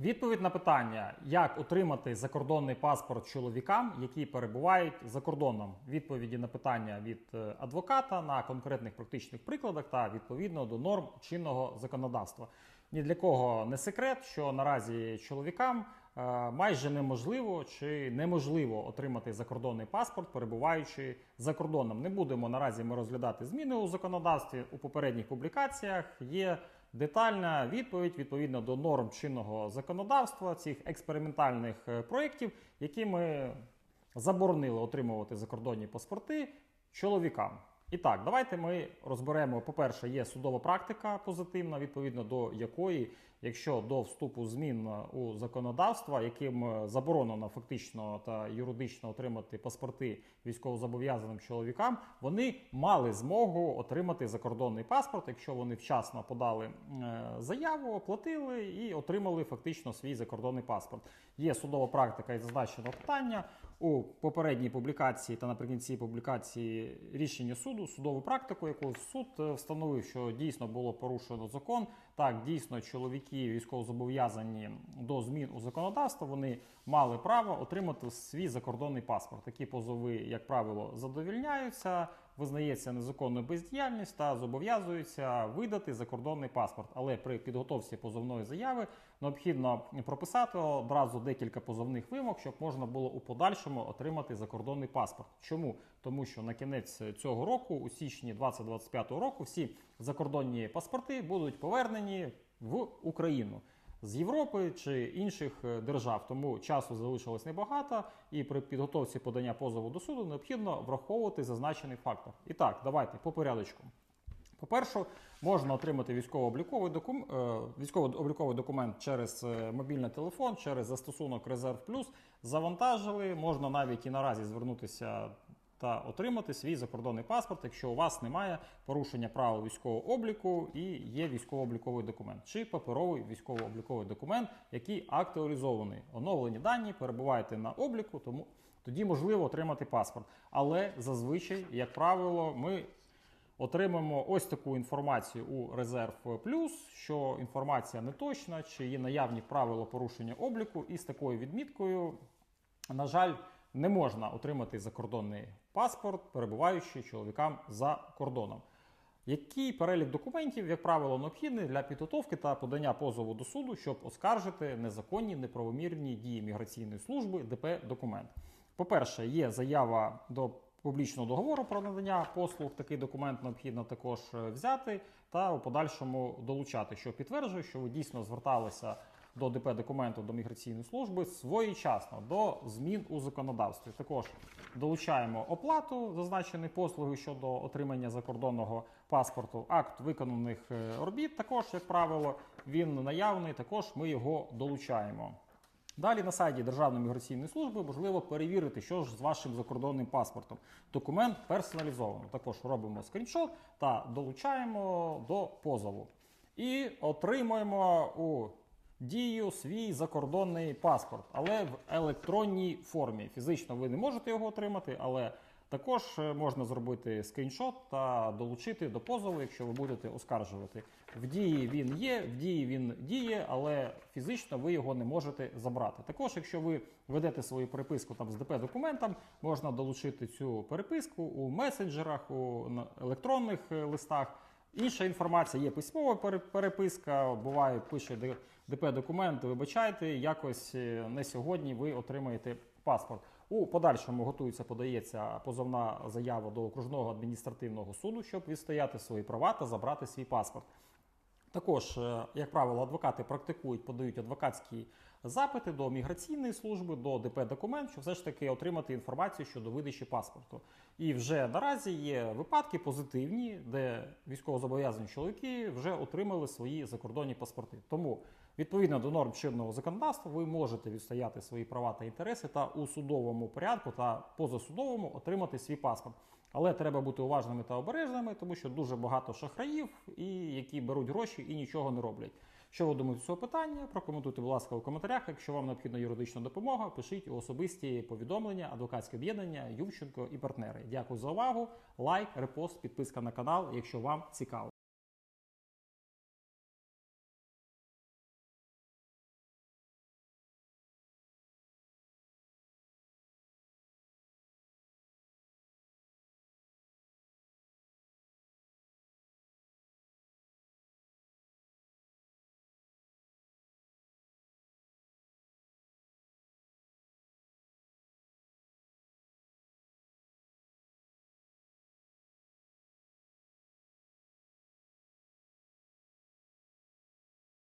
Відповідь на питання, як отримати закордонний паспорт чоловікам, які перебувають за кордоном. Відповіді на питання від е, адвоката на конкретних практичних прикладах та відповідно до норм чинного законодавства. Ні для кого не секрет, що наразі чоловікам е, майже неможливо чи неможливо отримати закордонний паспорт, перебуваючи за кордоном. Не будемо наразі ми розглядати зміни у законодавстві. У попередніх публікаціях є детальна відповідь відповідно до норм чинного законодавства цих експериментальних е, проєктів, які ми заборонили отримувати закордонні паспорти чоловікам. І так, давайте ми розберемо. По-перше, є судова практика позитивна, відповідно до якої, якщо до вступу змін у законодавство, яким заборонено фактично та юридично отримати паспорти військовозобов'язаним чоловікам, вони мали змогу отримати закордонний паспорт, якщо вони вчасно подали е, заяву, оплатили і отримали фактично свій закордонний паспорт. Є судова практика і зазначено питання у попередній публікації та наприкінці публікації рішення суду, судову практику, яку суд е, встановив, що дійсно було порушено закон. Так, дійсно, чоловіки військовозобов'язані до змін у законодавство, вони мали право отримати свій закордонний паспорт. Такі позови, як правило, задовільняються. Визнається незаконною бездіяльність та зобов'язується видати закордонний паспорт. Але при підготовці позовної заяви необхідно прописати одразу декілька позовних вимог, щоб можна було у подальшому отримати закордонний паспорт. Чому? Тому що на кінець цього року, у січні 2025 року, всі закордонні паспорти будуть повернені в Україну. З Європи чи інших е, держав, тому часу залишилось небагато, і при підготовці подання позову до суду необхідно враховувати зазначений фактор. І так, давайте по порядочку. По-перше, можна отримати військово-обліковий докум... е, військово-обліковий документ через е, мобільний телефон, через застосунок Резерв Плюс. Завантажили, можна навіть і наразі звернутися та отримати свій закордонний паспорт, якщо у вас немає порушення правил військового обліку і є військово-обліковий документ, чи паперовий військово-обліковий документ, який актуалізований. Оновлені дані перебуваєте на обліку, тому тоді можливо отримати паспорт. Але зазвичай, як правило, ми отримаємо ось таку інформацію у резерв плюс, що інформація не точна, чи є наявні правила порушення обліку, і з такою відміткою, на жаль, не можна отримати закордонний паспорт, перебуваючи чоловікам за кордоном. Який перелік документів, як правило, необхідний для підготовки та подання позову до суду, щоб оскаржити незаконні неправомірні дії міграційної служби ДП документ? По-перше, є заява до публічного договору про надання послуг. Такий документ необхідно також е, взяти та у подальшому долучати, що підтверджує, що ви дійсно зверталися до ДП документу до міграційної служби своєчасно до змін у законодавстві. Також долучаємо оплату зазначеної послуги щодо отримання закордонного паспорту. Акт виконаних е, робіт також, як правило, він наявний. Також ми його долучаємо. Далі на сайті Державної міграційної служби можливо перевірити, що ж з вашим закордонним паспортом. Документ персоналізовано. Також робимо скріншот та долучаємо до позову. І отримуємо у дію свій закордонний паспорт, але в електронній формі. Фізично ви не можете його отримати, але також е, можна зробити скріншот та долучити до позову, якщо ви будете оскаржувати. В дії він є, в дії він діє, але фізично ви його не можете забрати. Також, якщо ви ведете свою переписку там з ДП документом, можна долучити цю переписку у месенджерах, у електронних е, листах. Інша інформація є письмова переписка. Буває, пише ДП документ. Вибачайте, якось е, не сьогодні ви отримаєте паспорт. У подальшому готується, подається позовна заява до окружного адміністративного суду, щоб відстояти свої права та забрати свій паспорт. Також, е, як правило, адвокати практикують, подають адвокатські запити до міграційної служби, до ДП документ, щоб все ж таки отримати інформацію щодо видачі паспорту. І вже наразі є випадки позитивні, де військовозобов'язані чоловіки вже отримали свої закордонні паспорти. Тому, відповідно до норм чинного законодавства, ви можете відстояти свої права та інтереси та у судовому порядку та позасудовому отримати свій паспорт. Але треба бути уважними та обережними, тому що дуже багато шахраїв, і які беруть гроші і нічого не роблять. Що ви думаєте з цього питання? Прокоментуйте, будь ласка, у коментарях. Якщо вам необхідна юридична допомога, пишіть у особисті повідомлення, адвокатське об'єднання, Ювченко і партнери. Дякую за увагу. Лайк, репост, підписка на канал, якщо вам цікаво.